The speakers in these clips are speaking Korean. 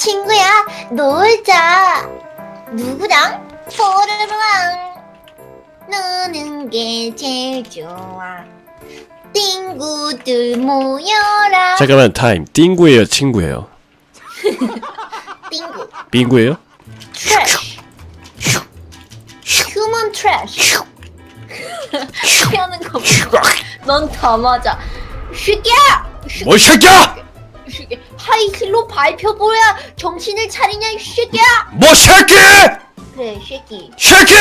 친구야, 놀자. 누구랑? 포르르랑. 노는 게 제일 좋아. 띵구들 모여라. 잠깐만 타임 띵구예요 친구예요 띵구. 빙구예요? 트래쉬. 휴먼 트래쉬. 피하는 거 봐. 넌다 맞아. 슈기야! 뭐 새끼야! 슈기. 하이힐로 밟혀보야 정신을 차리냐, 이 슈기야! 뭐 새끼! 그래. 새끼!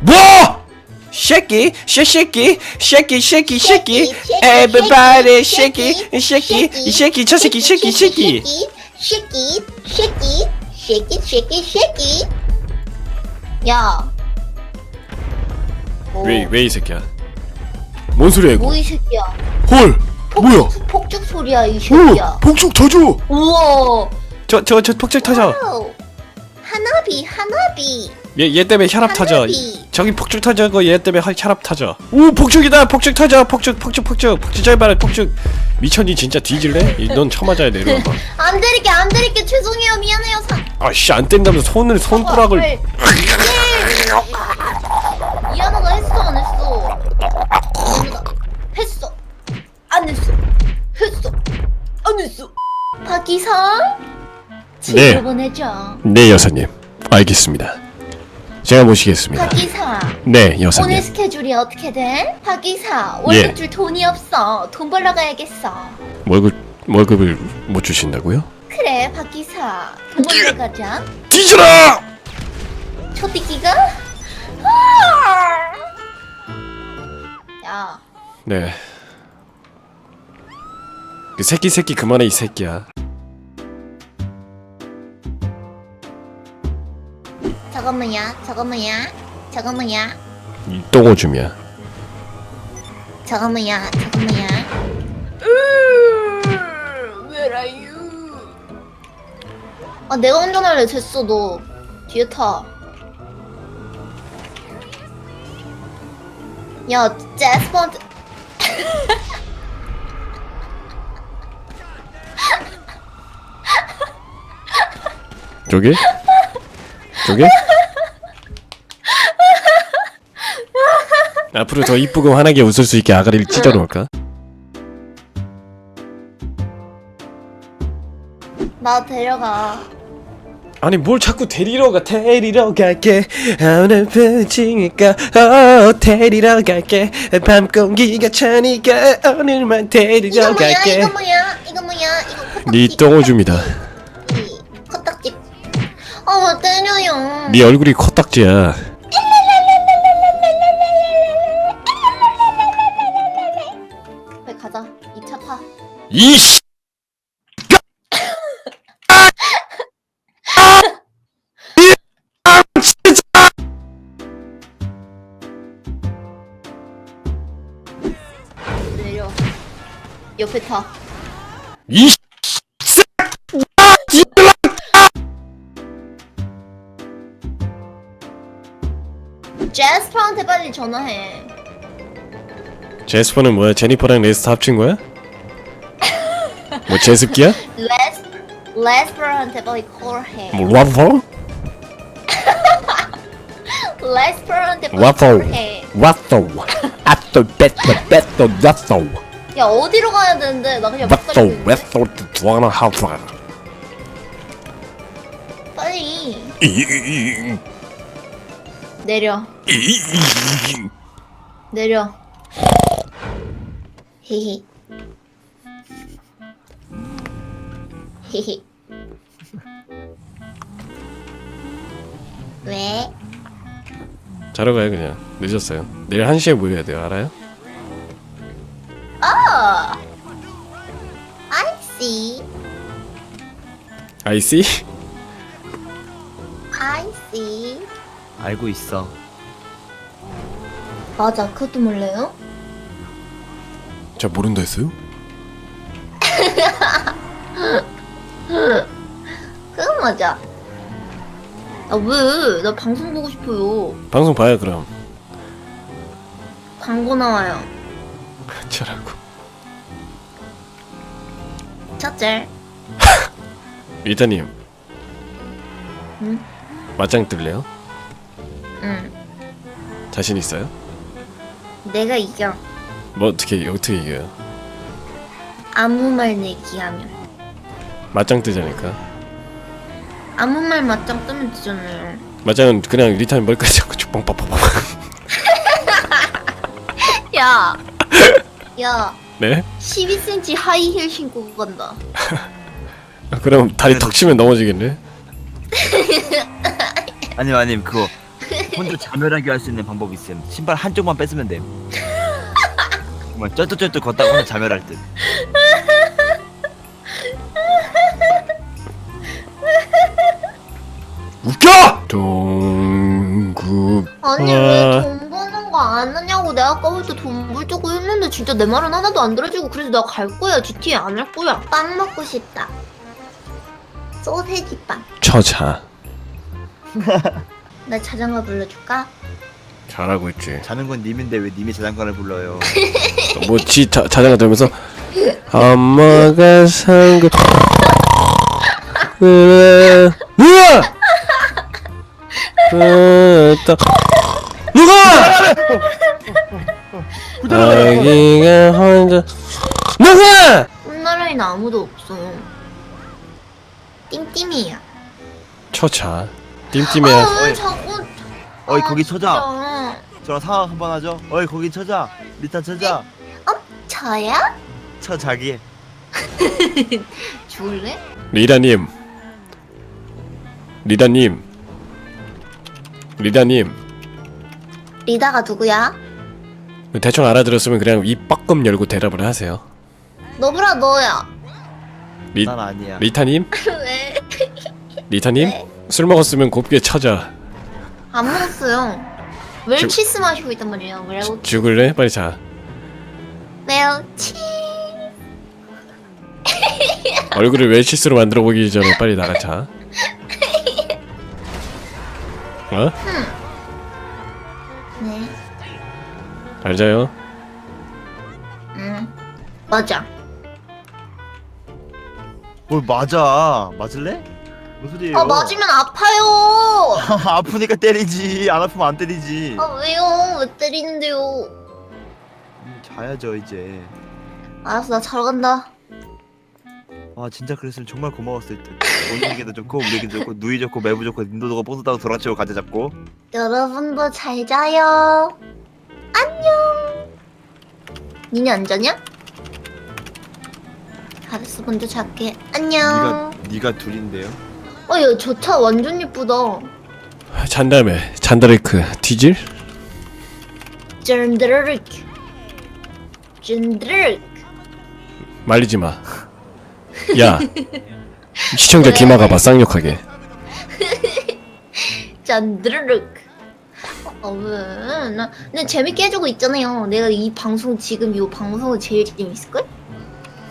뭐! 새끼, 새끼, 새끼, 새끼, 새끼, everybody 새끼, 새끼, 이 새끼, 저 새끼, 새끼, 새끼. 새끼, 새끼, 새끼, 새끼, 새끼. 야. 뭐, 왜, 왜 이 새끼야? 뭔 소리야 이거? 뭐이 새끼야? 헐, 뭐야? 폭죽, 폭죽 소리야 이 오, 새끼야. 폭죽 터져! 우와. 저, 저, 저 폭죽 터져. 와우. 하나비, 하나비. 얘, 얘 때문에 혈압 터져. 하나비. 저기 폭죽 터져고 얘 때문에 혈- 혈압 터져. 오, 폭죽이다. 폭죽 터져. 폭죽, 폭죽, 폭죽. 폭죽 잘 폭죽. 미천이 진짜 뒤질래? 이- 넌 처맞아야 돼. 이리 와봐. 안 드릴게, 안 드릴게. 죄송해요, 미안해요. 사. 아씨 안 뗀다면서 손을 손가락을 네. 미안하다 했어, 안 했어? 미안하다. 했어. 안 했어. 했어. 안 했어. 박기성. 네. 보내줘. 네 여사님 알겠습니다 제가 모시겠습니다 박기사. 네 오늘 여사님 스케줄이 어떻게 돼? 박기사. 월급 예. 줄 돈이 없어. 돈 벌러 가야겠어. 월급 월급을 못 주신다고요? 그래, 박기사. 돈 벌러 가자. 뒤져라! 초디기가? 아! 야, 네. 그 새끼 새끼 그만해 이 새끼야. 저거 뭐야? 저거 뭐야? 저거 뭐야? 이 똥오줌이야. 저거 뭐야? 저거 뭐야? Where are you? 아 내가 운전할래 됐어 너 뒤에 타. 야 제스펀트 저기? 저기? 앞으로 더 이쁘고 환하게 웃을 수 있게 아가리를 찢어 놓을까? 나 데려가. 아니 뭘 자꾸 데리러 가 데리러 갈게 오늘 부지니까 어 데리러 갈게 밤 공기가 차니까 오늘만 데리러 이거 뭐야? 갈게 이거 뭐야? 이거 뭐야? 이거. 네 똥오줌이다 네 얼굴이 코딱지야 가자. 2차 타. 이씨 내려. 옆에 타. 이씨 제스퍼한테 빨리 전화해. 제스퍼는 뭐야 제니퍼랑 레스트 합친 거야? 뭐 제습기야? 레스 레스퍼한테 빨리 콜해. 뭐 와퍼? 레스퍼한테 빨리 와퍼 콜해. 와퍼 아또 베토 베토 와퍼 야 어디로 가야 되는데? 나 그냥 못 와퍼 가리고 있는데. 와퍼 좋아하는 하퍼 빨리 내려. 내려. 히히. 히히. 왜? 자러 가요 그냥 늦었어요 내일 1시에 모여야 돼요 알아요? 어. I see. I see? 알고 있어. 맞아. 그것도 몰라요? 저 모른다 했어요? 그건 맞아. 아 왜? 나 방송 보고 싶어요. 방송 봐요 그럼 광고 나와요. 저라고 첫째. 리타님 응? 맞짱 뜰래요? 응. 자신 있어요? 내가 이겨. 뭐 어떻게 어떻게 이겨요? 아무 말 내기하면. 맞짱 뜨자니까 아무 말 맞짱 뜨면 되잖아요. 맞짱은 그냥 리타님 머리까지 잡고 쭉빵빵빵빵 야. 야. 네? 12cm 하이힐 신고 간다. 아, 그럼 다리 턱 치면 넘어지겠네 아님 아님 그거 혼자 자멸하게 할 수 있는 방법이 있음. 신발 한쪽만 뺐으면 됨 정말 쩔뚝쩔뚝 걷다가 혼자 자멸할 듯. 웃겨! 동국 아니 아. 왜돈 버는 거안 하냐고. 내가 아까부터 돈 벌자고 했는데 진짜 내 말은 하나도 안 들어주고 그래서 내가 갈 거야. GTA 안 할 거야. 빵 먹고 싶다. 소세지 빵. 나 처자 자전거 불러줄까? 잘하고 있지. 자는 건 님인데 왜 님이 자장가를 불러요? 뭐지 자장가 들면서 엄마가 그래 으아 그또 누가? 아기가 혼자 누가? 꿈나라에는 아무도 없어요. 띵띵이야 처자 띵띵이야 아. 자꾸 어이 아, 거기 쳐자 진짜. 저랑 상황 한번 하죠 어이 거기 쳐자 리타 쳐자 저야? 쳐 자기 죽을래? 리다님 리다님 리다님 리다가 누구야? 대충 알아들었으면 그냥 입 빡금 열고 대답을 하세요 너브라 너야 리, 난 아니야 리타님 왜? 리타님 네. 술 먹었으면 곱게 찾아. 안 먹었어요. 웰치스 마시고 있단 말이에요? 웰 죽을래? 빨리 자. 웰치 얼굴을 웰치스로 만들어 보기 전에 빨리 나가 자. 어? 네. 잘 자요. 응. 맞아. 뭘 맞아? 맞을래? 무슨 소리예요 아 맞으면 아파요. 아프니까 때리지 안 아프면 안 때리지 아 왜요? 왜 때리는데요? 음, 자야죠 이제 알았어, 나 자러 간다. 아 진짜 그랬으면 정말 고마웠을 듯 본인에게도 좋고 우리에게도 좋고 누이 좋고 매부 좋고 님도도가 뽕도다고 돌아치고 가자 잡고 여러분도 잘 자요. 안녕. 니네 안 자냐? 알았어, 먼저 잘게. 안녕. 네가 둘인데요 어, 야, 저 차 완전 예쁘다. 잔 다음에 잔다레크 뒤질? 짠드르륵. 짠드르륵. 말리지 마. 야 시청자 왜? 기마가 봐 쌍욕하게. 짠드르륵. 어, 왜? 나, 나 재밌게 해주고 있잖아요. 내가 이 방송, 지금 이 방송은 제일 재밌을걸?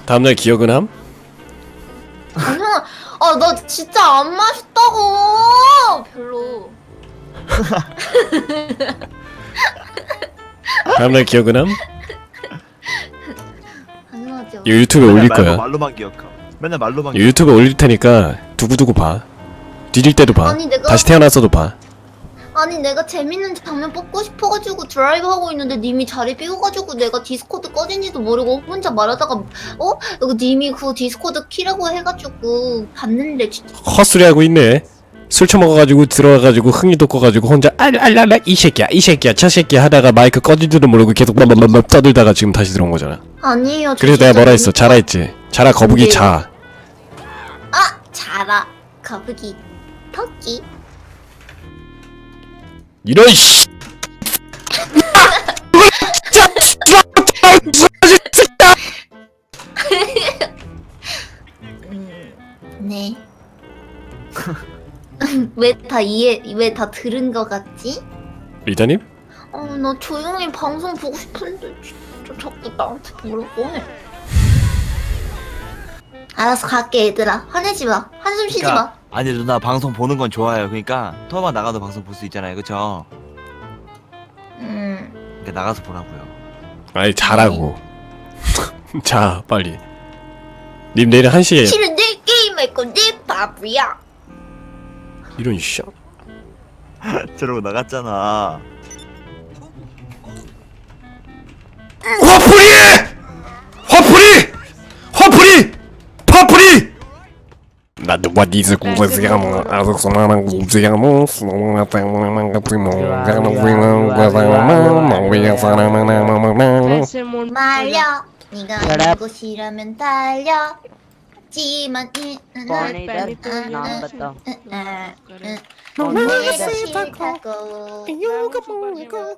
다음날 기억은 함? 아니야, 아, 나 진짜 안 맛있다고! 별로. 다음날 기억은 함? 당연하죠. 이거 유튜브에 올릴 거야. 말로, 말로만 기억함 맨날 말로만 이거 유튜브에 올릴 테니까 두고두고 봐. 뒤질 때도 봐. 아니, 내가- 다시 태어나서도 봐. 아니, 내가 재밌는 장면 뽑고 싶어가지고 드라이브 하고 있는데 님이 자리 비워가지고 내가 디스코드 꺼진지도 모르고 혼자 말하다가, 어? 이거 님이 그 디스코드 키라고 해가지고 봤는데 진짜. 헛소리 하고 있네. 술 처먹어가지고 들어와가지고 흥이 돋궈가지고 혼자 알알알라 이 새끼야 이 새끼야 저 새끼야 하다가 마이크 꺼지지도 모르고 계속 맘맘맘 떠들다가 지금 다시 들어온 거잖아. 아니에요. 저 그래서 내가 진짜 뭐라 했어? 재밌- 자라 했지. 자라 거북이 근데요. 자. 아! 자라. 거북이. 토끼. 이런 씨. 음, 네. 왜 다 이해, 왜 다 들은 거 같지? 리다님? 어, 나 조용히 방송 보고 싶은데 진짜 자꾸 나한테 뭐라고 해. 알았어 갈게 얘들아 화내지 마 한숨 쉬지 마 그러니까, 아니 누나 방송 보는 건 좋아요 그러니까 토마 나가도 방송 볼 수 있잖아요 그쵸? 음, 그러니까 나가서 보라고요 아니 자라고. 자 빨리. 님 내일 1시에 싫은데 건지 바보야 이런 씨 저러고 나갔잖아! 화풀이! 나도 뭐 니스 공부지야마 아삭소마랑 공부지야마 수마마 땅마마 같은 뭐 가는 위는 가사마 마위야 사랑마마마마 말려 네가 Shut up. 알고 싫으면 달려 하지만 이 Bonnie, that's not the 너무 싫다고 누가 뭐냐고